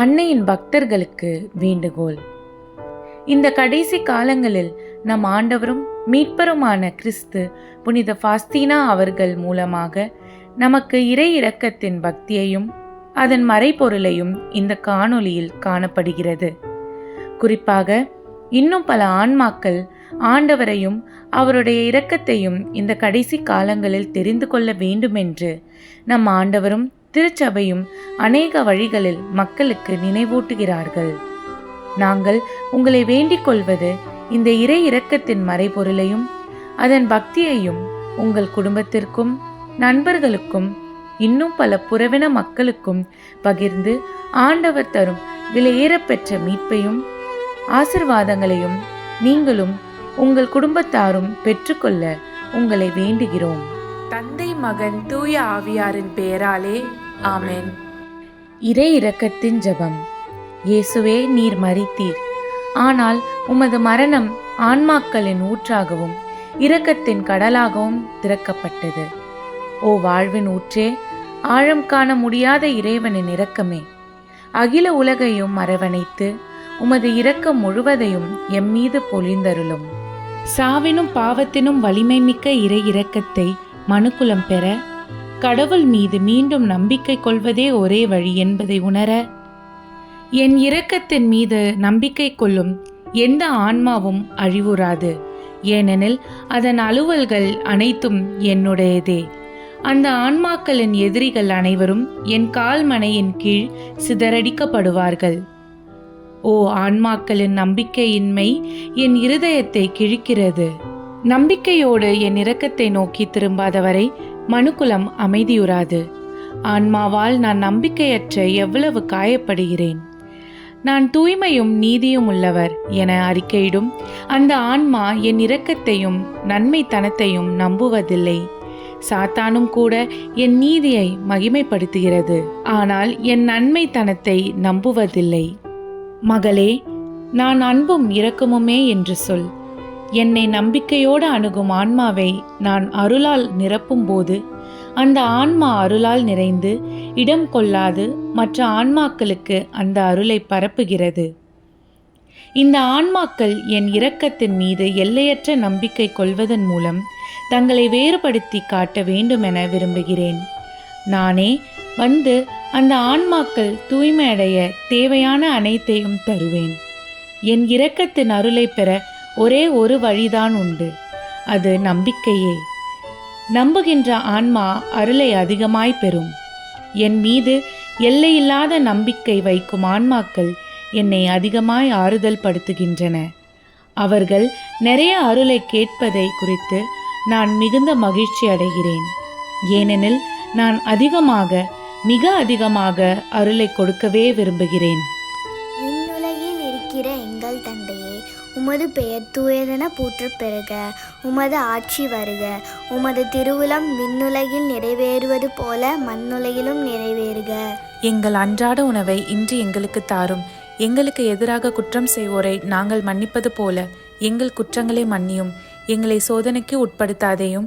அன்னையின் பக்தர்களுக்கு வேண்டுகோள். இந்த கடைசி காலங்களில் நம் ஆண்டவரும் மீட்பருமான கிறிஸ்து புனித ஃபாஸ்தீனா அவர்கள் மூலமாக நமக்கு இறை இரக்கத்தின் பக்தியையும் அதன் மறைபொருளையும் இந்த காணொளியில் காணப்படுகிறது. குறிப்பாக இன்னும் பல ஆன்மாக்கள் ஆண்டவரையும் அவருடைய இரக்கத்தையும் இந்த கடைசி காலங்களில் தெரிந்து கொள்ள வேண்டுமென்று நம் ஆண்டவரும் திருச்சபையும் அநேக வழிகளில் மக்களுக்கு நினைவூட்டுகிறார்கள். நாங்கள் உங்களை வேண்டிக் கொள்வது இந்த இறை இரக்கத்தின் மறைபொருளையும் அதன் பக்தியையும் உங்கள் குடும்பத்திற்கும் நண்பர்களுக்கும் இன்னும் பல புறவின மக்களுக்கும் பகிர்ந்து ஆண்டவர் தரும் விலையேறப்பெற்ற மீட்பையும் ஆசிர்வாதங்களையும் நீங்களும் உங்கள் குடும்பத்தாரும் பெற்றுக்கொள்ள உங்களை வேண்டுகிறோம். தந்தை மகன் தூய ஆவியாரின் பெயராலே ஆமென். இறை இரக்கத்தின் ஜெபம். இயேசுவே நீர் மரித்தீர். ஆனால் உமது மரணம் ஆன்மாக்களின் ஊற்றாகவும் இரக்கத்தின் கடலாகவும் திறக்கப்பட்டது. ஓ வாழ்வின் ஊற்றே ஆழம் காண முடியாத இறைவனின் இரக்கமே. அகில உலகையும் அரவணைத்து உமது இரக்கம் முழுவதையும் எம்மீது பொழிந்தருளும். சாவினும் பாவத்தினும் வலிமை மிக்க இறை இரக்கத்தை மனுக்குலம் பெற கடவுள் மீது மீண்டும் நம்பிக்கை கொள்வதே ஒரே வழி என்பதை உணர என் இரக்கத்தின் மீது நம்பிக்கை கொள்ளும் எந்த ஆன்மாவும் அழிவுறாது. ஏனெனில் அதன் அலுவல்கள் அனைத்தும் என்னுடையதே. அந்த ஆன்மாக்களின் எதிரிகள் அனைவரும் என் கால்மனையின் கீழ் சிதறடிக்கப்படுவார்கள். ஓ ஆன்மாக்களின் நம்பிக்கையின்மை என் இருதயத்தை கிழிக்கிறது. நம்பிக்கையோடு என் இரக்கத்தை நோக்கி திரும்பாதவரை மனுக்குலம் அமைதியுறாது. ஆன்மாவால் நான் நம்பிக்கையற்ற எவ்வளவு காயப்படுகிறேன்? நான் தூய்மையும் நீதியும் உள்ளவர் என அறிக்கையிடும் அந்த ஆன்மா என் இரக்கத்தையும் நன்மைத்தனத்தையும் நம்புவதில்லை. சாத்தானும் கூட என் நீதியை மகிமைப்படுத்துகிறது ஆனால் என் நன்மைத்தனத்தை நம்புவதில்லை. மகளே நான் அன்பும் இரக்கமுமே என்று சொல். என்னை நம்பிக்கையோடு அணுகும் ஆன்மாவை நான் அருளால் நிரப்பும்போது அந்த ஆன்மா அருளால் நிறைந்து இடம் கொள்ளாது மற்ற ஆன்மாக்களுக்கு அந்த அருளை பரப்புகிறது. இந்த ஆன்மாக்கள் என் இரக்கத்தின் மீது எல்லையற்ற நம்பிக்கை கொள்வதன் மூலம் தங்களை வேறுபடுத்தி காட்ட வேண்டுமென விரும்புகிறேன். நானே வந்து அந்த ஆன்மாக்கள் தூய்மையடைய தேவையான அனைத்தையும் தருவேன். என் இரக்கத்தின் அருளை பெற ஒரே ஒரு வழிதான் உண்டு. அது நம்பிக்கையே. நம்புகின்ற ஆன்மா அருளை அதிகமாய் பெறும். என் மீது எல்லையில்லாத நம்பிக்கை வைக்கும் ஆன்மாக்கள் என்னை அதிகமாய் ஆறுதல் படுத்துகின்றன. அவர்கள் நிறைய அருளை கேட்பதை குறித்து நான் மிகுந்த மகிழ்ச்சி அடைகிறேன். ஏனெனில் நான் அதிகமாக மிக அதிகமாக அருளை கொடுக்கவே விரும்புகிறேன். உமது பெயர் தூயதென போற்று பெறுக உமது ஆட்சி வருக. உமது திருவுளம் விண்ணுலகில் நிறைவேறுவது போல மண்ணுலகிலும் நிறைவேறுக. எங்கள் அன்றாட உணவை இன்று எங்களுக்கு தாரும். எங்களுக்கு எதிராக குற்றம் செய்வோரை நாங்கள் மன்னிப்பது போல எங்கள் குற்றங்களை மன்னியும். எங்களை சோதனைக்கு உட்படுத்தாதேயும்